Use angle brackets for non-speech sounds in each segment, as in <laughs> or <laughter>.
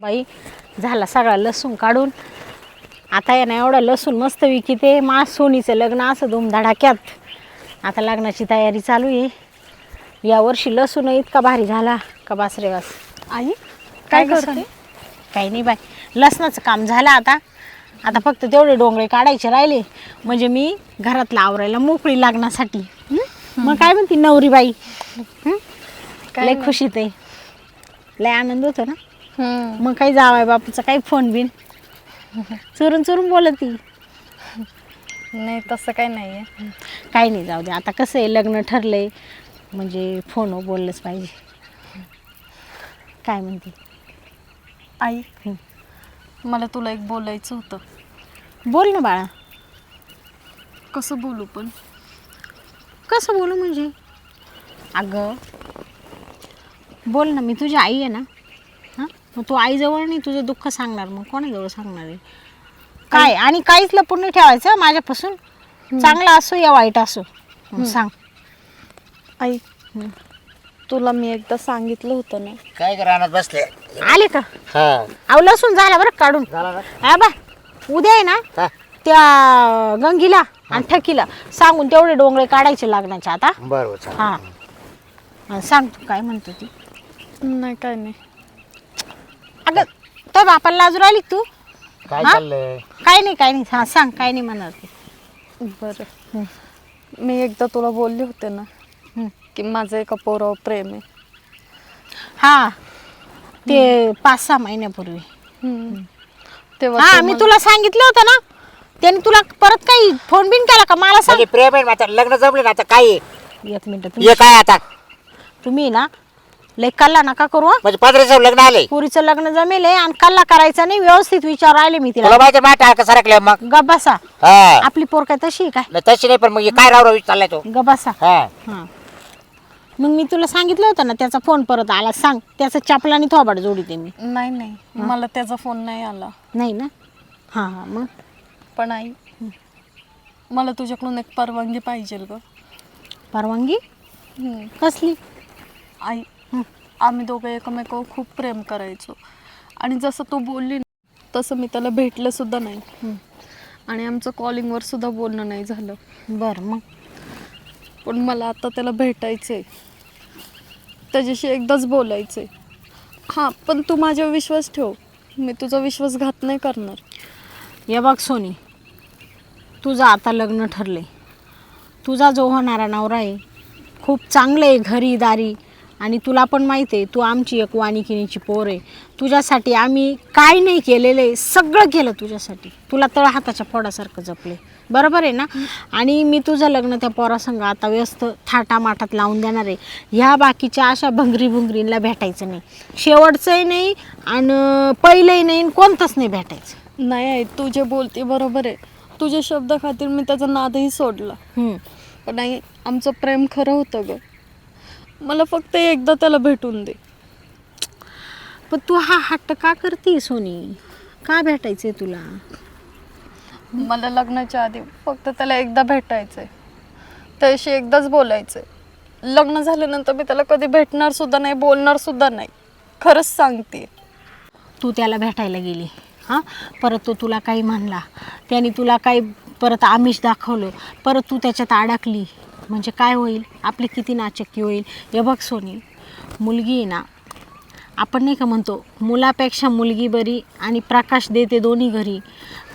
बाई झाला सगळा लसूण काढून. आता आहे ना एवढं लसूण मस्त विकिते मा सोनीचं लग्न असं धूमधडाक्यात. आता लग्नाची तयारी चालू आहे. यावर्षी लसूण इतका भारी झाला. का बासरे वास आई काय करते? काही नाही बाई. लसणाचं काम झालं आता. आता फक्त तेवढे डोंगरे काढायचे राहिले. म्हणजे मी घरातला आवरायला मोकळी लागण्यासाठी? मग काय म्हणते नवरी बाई? काय लय. खुशीत आहे. लय आनंद होतो ना. मग काही जावाय बापूचा काही फोन बिन. चुरून चुरून बोलत. ती नाही तसं काही नाही आहे काही नाही जाऊ दे. आता कसं आहे लग्न ठरलंय म्हणजे फोनवर बोललंच पाहिजे. काय म्हणते? आई. मला तुला एक बोलायचं होतं. बोल ना बाळा. कसं बोलू पण? कसं बोलू म्हणजे? अगं बोल ना मी तुझी आई आहे ना. मग तू आईजवळ नाही तुझं दुःख सांगणार. मग कोणाजवळ सांगणार आहे? काय? आणि काहीच लपून नाही ठेवायचं माझ्यापासून? चांगला असो या वाईट असो. सांग. आई. तुला मी एकदा सांगितलं होतं ना. काय का रानात बसले? आले का? हा. अहो लसूण झाला बरं काढून. झाला ना? हा बा उद्या आहे ना हा. त्या गंगीला आणि ठकीला सांगून तेवढे डोंगरे काढायचे लागण्याचे आता. बरोबर चालेल. हा. हा, सांग तू काय म्हणतो ती. नाही काय नाही. अगं तर बापाला लाजू राहिली का तू? काय हा? चाललंय? काय नाही काय नाही. हा सांग काय नाही म्हणणार ती बरं. हं. मी एकदा तुला बोलले होते ना हं. की माझं एका पोरावर प्रेम आहे. हा ते पाच सहा महिन्यापूर्वी. हम्म. तेव्हा हा तू मी मला- तुला सांगितलं होतं ना त्याने तुला परत काही फोन बिन केला का? मला सांग. म्हणजे प्रेम आहे ना आता लग्न जमले ना आता काय आहे? एक मिनिट हे तुम्ही काय आता? तुम्ही ना लय कल्ला नका करू हं. म्हणजे पंधरा लग्न आले पुरीचं लग्न जमेल आहे आणि कल्ला करायचा नाही व्यवस्थित विचार राहिले मी तुला. तिला माहिती माठ का सरकले मग. गबासा हा. आपली पोर काय तशी आहे काय? नाही, तशी नाही पण मग हे काय राव राव चाललाय तो? गबासा हा. हा. मग मी तुला सांगितलं होतं ना त्याचा फोन परत आला. सांग त्याचं चपलानी थोबाड जोडीते मी. नाही नाही. मला त्याचा फोन नाही आला. नाही ना? हां हां मग? पण आई मला तुझ्याकडून एक परवानगी पाहिजे ग. परवानगी. कसली? आई. आम्ही दोघं एकमेकावर खूप प्रेम करायचो. आणि जसं तू बोलली ना तसं मी त्याला भेटलं सुद्धा नाही. आणि आमचं कॉलिंगवर सुद्धा बोलणं नाही झालं. बरं मग? पण मला आता त्याला भेटायचंय. त्याच्याशी एकदाच बोलायचंय. हां पण तू माझ्यावर विश्वास ठेव. मी तुझा विश्वासघात नाही करणार. ये बघ सोनी. तुझं आता लग्न ठरले तुझा जो होणारा नवरा आहे खूप चांगलं आहे घरी दारी. आणि तुला पण माहिती आहे तू आमची एक वाणिकिनीची पोर आहे. तुझ्यासाठी आम्ही काय नाही केलेलं आहे सगळं केलं तुझ्यासाठी. तुला तळ हाताच्या फोडासारखं जपले बरोबर आहे ना? आणि मी तुझं लग्न त्या पोरासंग आता व्यस्त थाटामाटात लावून देणार आहे. ह्या बाकीच्या अशा भंगरी भुंगरींना भेटायचं नाही. शेवटचंही नाही आणि पहिलंही नाही कोणतंच नाही भेटायचं. नाही आहे तू जे बोलते बरोबर आहे. तुझ्या शब्द खातीर मी त्याचा नादही सोडला. पण नाही आमचं प्रेम खरं होतं ग. मला फक्त एकदा त्याला भेटून दे. पण तू हा हट्ट का करते सोनी? का भेटायचंय तुला? मला लग्नाच्या आधी फक्त त्याला एकदा भेटायचंय. त्याशी एकदाच बोलायचंय. लग्न झाल्यानंतर मी त्याला कधी भेटणार सुद्धा नाही बोलणार सुद्धा नाही. खरंच सांगते तू त्याला भेटायला गेली हां? परत तो तुला काही म्हणला. त्याने तुला काही परत आमिष दाखवलं. परत तू त्याच्यात अडकली. म्हणजे काय होईल? आपली किती नाचक्की होईल? हे बघ सोनी मुलगी आहे ना आपण नाही का म्हणतो मुलापेक्षा मुलगी बरी आणि प्रकाश देते दोन्ही घरी.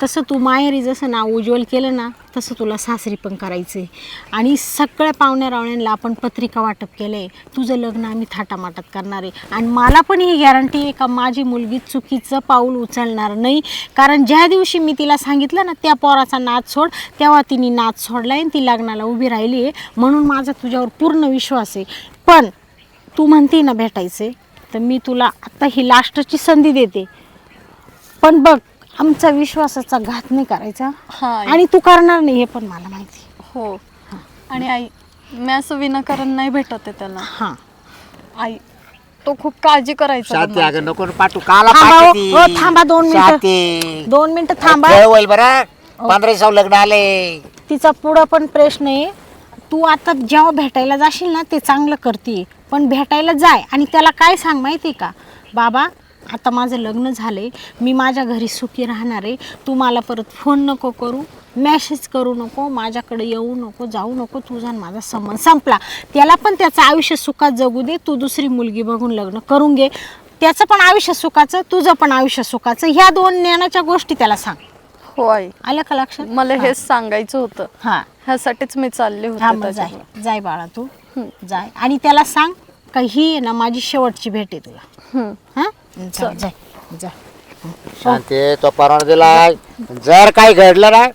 तसं तू माहेरी जसं ना उज्ज्वल केलं ना तसं तुला सासरी पण करायचं आहे आणि सगळ्या पाहुण्या रावण्यांना आपण पत्रिका वाटप केलं आहे तुझं लग्न आम्ही थाटामाटात करणार आहे. आणि मला पण ही गॅरंटी आहे का माझी मुलगी चुकीचं पाऊल उचलणार नाही. कारण ज्या दिवशी मी तिला सांगितलं ना त्या पोराचा नाच सोड तेव्हा तिने नाच सोडला आणि ती लग्नाला उभी राहिली आहे. म्हणून माझा तुझ्यावर पूर्ण विश्वास आहे. पण तू म्हणते ना भेटायचे तर मी तुला आत्ता ही लास्टची संधी देते. पण बघ आमचा विश्वासाचा घात नाही करायचा. हा आई. आणि तू करणार नाही हे पण मला माहिती. हो. आणि आई मी असं विनाकारण नाही भेटत आहे त्याला. हां. आई तो खूप काळजी करायचा ग शांती माझी. अगं नको पाठू काला थांबा हो, पाठवती? हो, थांबा दोन मिनिटं. शांती. दोन मिनिटं थांबा. खेळ होईल बरं. पंधरा सौ लग्न आले. तिचा पुढं पण प्रश्न आहे. तू आता जेव्हा भेटायला जाशील ना ते चांगलं करते. पण भेटायला जाय. आणि त्याला काय सांग माहिती आहे का? बाबा आता माझं लग्न झालंय मी माझ्या घरी सुखी राहणार आहे. तू मला परत फोन नको करू मॅसेज करू नको माझ्याकडे येऊ नको जाऊ नको तुझा आणि माझा संबंध संपला. त्याला पण त्याचं आयुष्य सुखात जगू दे तू दुसरी मुलगी बघून लग्न करून घे. त्याचं पण आयुष्य सुखाचं तुझं पण आयुष्य सुखाचं ह्या दोन ज्ञानाच्या गोष्टी त्याला सांग. हो आई आलं का लक्षात? मला हेच सांगायचं होतं. हां. ह्यासाठीच मी चालले हा होते मग जाय. त्याच्याकडे. जाय बाळा तू. हं. जाय. आणि त्याला सांग का ही आहे ना माझी शेवटची भेट आहे तुला. हम्म. हा? जाय. शांती तो परवाना दिलाय जर काही घडलं ना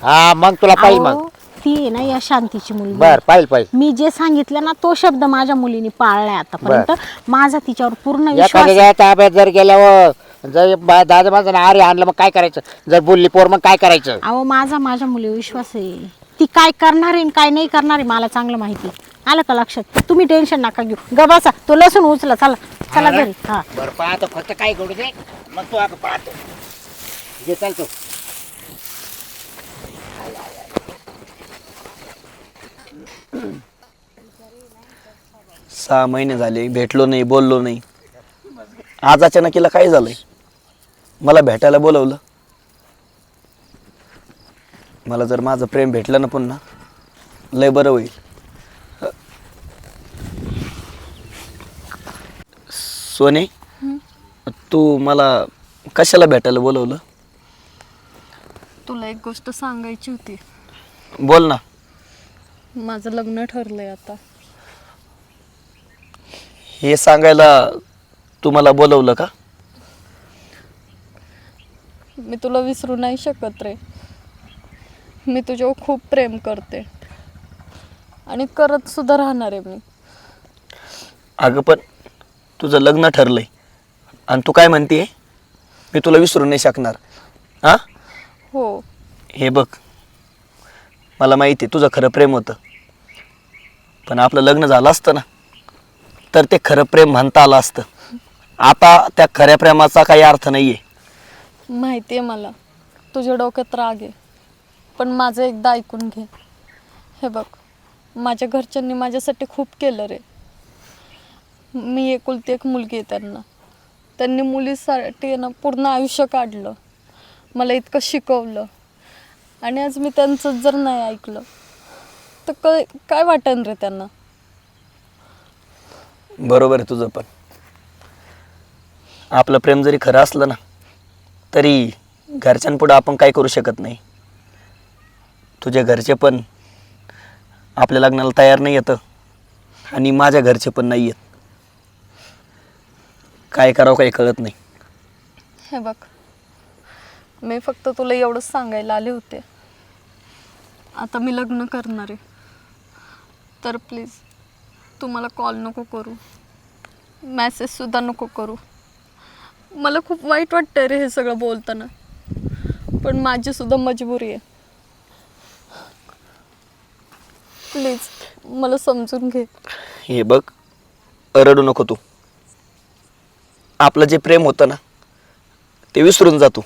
हा मग तुला पाहिजे अहो, मग. ती आहे ना या शांतीची मुलगी. बर पाहिजे पाहिजे मी जे सांगितलं ना तो शब्द माझ्या मुलीने पाळलाय आतापर्यंत. माझा तिच्यावर पूर्ण विश्वास आहे. एखाद्या ताब्यात जर गेल्यावर जर बा- दादा माझं आरे आणलं मग काय करायचं? जर बोलली पोर मग काय करायचं? अहो माझा माझ्या मुलीवर विश्वास आहे. ती काय करणार आहे आणि काय नाही करणार आहे मला चांगलं माहिती आहे. आलं का लक्षात? तुम्ही टेन्शन नका घेऊ. गबासा तो लसूण उचला चला. चला हा? घरी. हा. बरं पाहतो फक्त काय घडू दे. मग तू आता पाहतो. जे चालतो सहा महिने झाले भेटलो नाही बोललो नाही. आज अचानकीला काय झालंय? मला भेटायला बोलवलं. मला जर माझं प्रेम भेटलं ना पुन्हा लय बरं होईल. सोने तू मला कशाला भेटायला बोलवलं? तुला एक गोष्ट सांगायची होती. बोल ना. माझं लग्न ठरलंय आता. हे सांगायला तू मला बोलवलं का? मी तुला विसरू नाही शकत रे. मी तुझ्यावर खूप प्रेम करते. आणि करत सुद्धा राहणार आहे मी. अगं पण तुझं लग्न ठरलंय. आणि तू काय म्हणते मी तुला विसरू नाही शकणार. हां? हो. हे बघ. मला माहिती आहे तुझं खरं प्रेम होतं. पण आपलं लग्न झालं असतं ना तर ते खरं प्रेम म्हणता आलं असतं. आता त्या खऱ्या प्रेमाचा काही अर्थ नाही आहे माहिती आहे मला. तुझ्या डोक्यात राग आहे. पण माझं एकदा ऐकून घे. हे बघ. माझ्या घरच्यांनी माझ्यासाठी खूप केलं रे. मी एकुलती एक मुलगी आहे त्यांना. त्यांनी मुलीसाठी ना पूर्ण आयुष्य काढलं. मला इतकं शिकवलं. आणि आज मी त्यांचं जर नाही ऐकलं तर क काय वाटन रे त्यांना? बरोबर आहे तुझं पण. आपलं प्रेम जरी खरं असलं ना तरी घरच्यांपुढं आपण काय करू शकत नाही. तुझ्या घरचे पण आपल्या लग्नाला तयार नाही येतं आणि माझ्या घरचे पण नाही येत. काय करावं काही कळत नाही. हे बघ मी फक्त तुला एवढंच सांगायला आले होते. आता मी लग्न करणार आहे. तर प्लीज तू मला कॉल नको करू. मॅसेजसुद्धा नको करू. मला खूप वाईट वाटतं रे हे सगळं बोलताना. पण माझीसुद्धा मजबुरी आहे. प्लीज मला समजून घे. हे बघ रडू नको तू. आपलं जे प्रेम होतं ना ते विसरून जातो.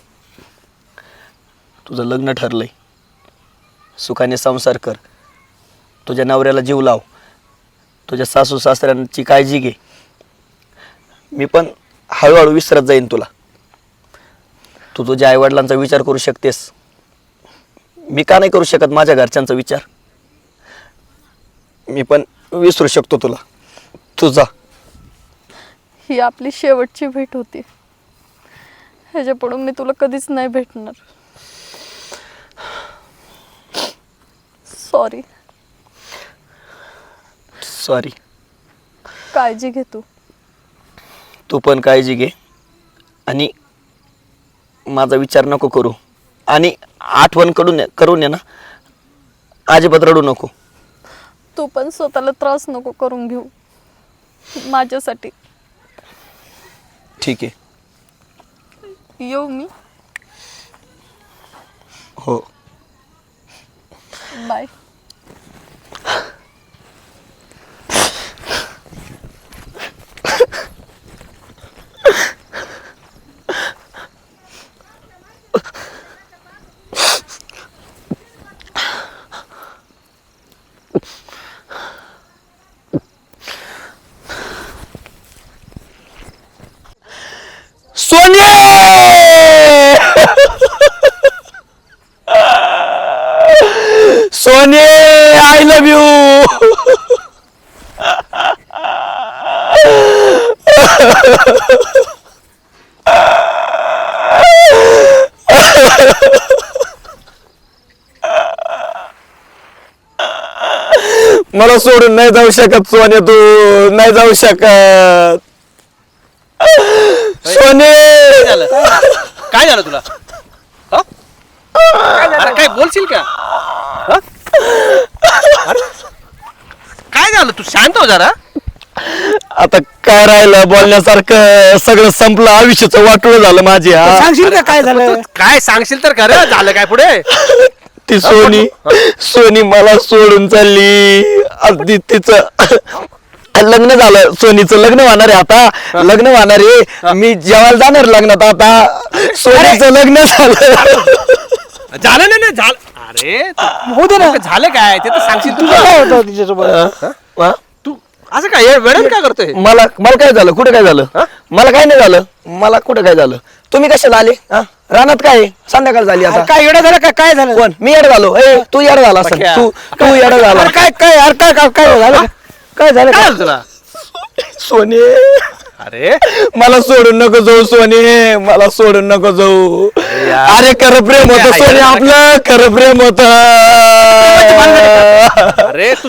तुझं लग्न ठरलंय. सुखाने संसार कर. तुझ्या नवऱ्याला जीव लाव. तुझ्या सासू सासऱ्यांची काळजी घे. मी पण हळूहळू विसरत जाईन तुला. तू तुझ्या आईवडिलांचा विचार करू शकतेस. मी का नाही करू शकत माझ्या घरच्यांचा विचार? मी पण विसरू शकतो तुला. तुझा ही आपली शेवटची भेट होती. ह्याच्यापुढून मी तुला कधीच नाही भेटणार. सॉरी सॉरी काळजी घे तू. तू पण काळजी घे. आणि माझा विचार नको करू. आणि आठवणकडून करून ये ना. अजिबात रडू नको. तू पण स्वतःला त्रास नको करून घेऊ. माझ्यासाठी. ठीक आहे. येऊ मी. हो. बाय सोने आय लव्ह यू मला सोडून नाही जाऊ शकत सोने तू. नाही जाऊ शकत. सोने काय झालं? काय झालं तुला? हं? अरे काय बोलशील का? हं? अरे, काय झालं? तू शांत हो जरा. आता काय राहिलं? बोलण्यासारखं सगळं संपलं. आयुष्याचं वाटोळ झालं माझे हा. सांगशील का काय झालं? काय सांगशील तर खरं? झालं काय पुढे? ती सोनी सोनी मला सोडून चालली. अगदी तिचं लग्न झालं. सोनीचं लग्न होणार आहे आता. लग्न होणार आहे. मी जेवायला जाणार लग्नात आता. सोनीचं लग्न झालं. झालं नाही नाही झालं. अरे होऊ दे ना. झालं काय? ते तर सांगशील तुझं तुझं काय होतं तिच्यासोबत. हा? तू असं काय हे वेळेत काय करतोय? मला मला काय झालं? कुठे काय झालं? मला काय नाही झालं? मला कुठे काय झालं? तुम्ही कशाला आले? हा? रानात काय? आहे? संध्याकाळ झाली आता. काय येडा झालं? का काय झालं? कोण? मी येड झालो. ए तू येड झाला असेल. पक्या. तू तू येड झाला. अरे काय काय अरे काय काय काय झालं काय झालं? काय काय झालं? तुला सोने. अरे मला सोडून नको जाऊ सोने. मला सोडून नको जाऊ. यार. अरे खरं प्रेम होत सोने. आपलं. खरं प्रेम होत. अरे तू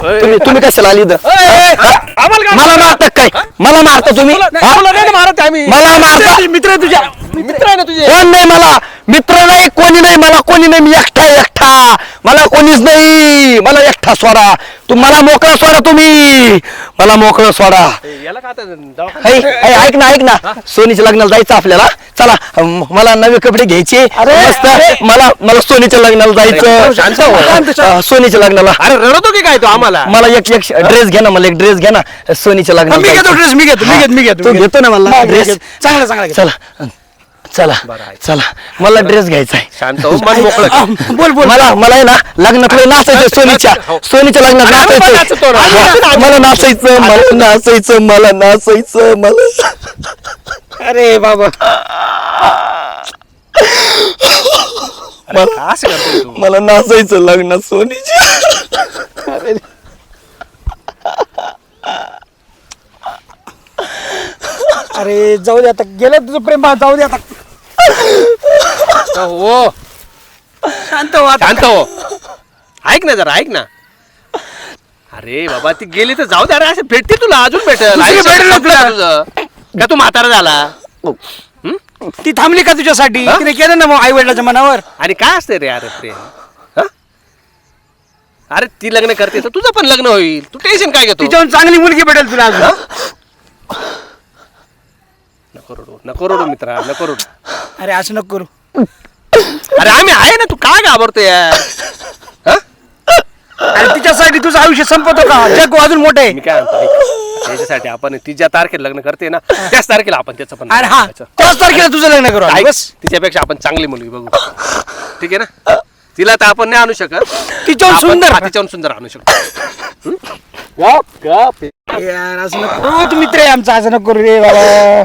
तुम्ही तुम्ही कशाला आली इथं? आम्हाला काय मला मारता? काय? मला मारता तुम्ही? तुला नाही, हा? तुला नाही ना मारत आम्ही? मला मारता? मित्र तुझ्या मित्र आहे ना तुझे? कोण नाही मला? मित्र नाही कोणी नाही मला कोणी नाही. मी एकटा एकटा. मला कोणीच नाही. मला एकटा सोडा. तू मला मोकळा सोडा तुम्ही. मला मोकळं सोडा. याला काय आता दवाखान्यात- ऐ, ऐ, ऐक ना ऐक ना. सोनीच्या लग्नाला जायचं आपल्याला. चला म- मला नवे कपडे घ्यायचे. मस्त. मला मला सोनीच्या लग्नाला अरे, जायचं शांत हो. अं, सोनीच्या लग्नाला. अरे रडतो की काय तो आम्हाला? मला एक एक ड्रेस घ्या ना मला एक ड्रेस घ्या ना. सोनीच्या लग्नाला मी घेतो जायचं. ड्रेस मी घेतो मी घेतो मी घेतो तू घेतो. ना मला ड्रेस. चांगला चांगला घेतो. चला. चला चला. मला ड्रेस घ्यायचा आहे. शांत हो मन मोकळं कर. बोल बोल. मला मला आहे ना लग्नात लय नाचायचं सोनीच्या. हो. सोनीच्या लग्नात नाचतो नाचायचं मला नाचायचं मला नाचायचं मला नाचायचं मला अरे बाबा. अरे, असं करतोय तू? मला नाचायचं लग्नात सोनीच्या. अरे जाऊ दे आता. गेलं तुझं प्रेम बा, जाऊ दे आता. हो. शांत हो आता. शांत हो. ऐक ना जरा ऐक ना. अरे बाबा ती गेली तर जाऊ दे अरे असं भेटते तुला अजून भेटेल. दुसरी आयुष्य भेटेल ना संपलं तुला. तुझं. का तू म्हातारा झाला? ती थांबली का तुझ्यासाठी? हा? तिने केलं ना मग आई वडिलाच्या मनावर? आणि काय असते रे अरे हं? अरे ती लग्न करते तर तुझं पण लग्न होईल. तू टेन्शन काय घेतो? तिच्याहून चांगली मुलगी भेटेल तुला अजून. नको रडू नको रडू मित्रा नको रडू. अरे असं नको करू. अरे आम्ही आहे ना तू काय घाबरतो यार हं? अरे तिच्यासाठी तुझं आयुष्य संपवतो का? जग अजून मोठं आहे. मी काय म्हणतो ऐक. त्याच्यासाठी आपण ती ज्या तारखेला लग्न करते ना त्याच तारखेला आपण त्याचं पण अरे हा करायचं. त्याच तारखेला तुझं लग्न करू ऐक, बस. तिच्यापेक्षा आपण चांगली मुलगी बघू. ठीक आहे ना? तिला तर आपण नाही आणू शकत. तिच्याहून आपण- सुंदर. हा, तिच्याहून सुंदर आणू शकतो. यार असं नको. तू मित्र आहे आमचा असं नको करू रे बाबा.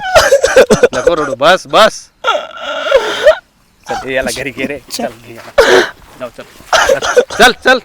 नको रडू बस बस. चल हे याला घरी घे रे. <laughs> चल. घे याला. जाऊ चल. चल चल.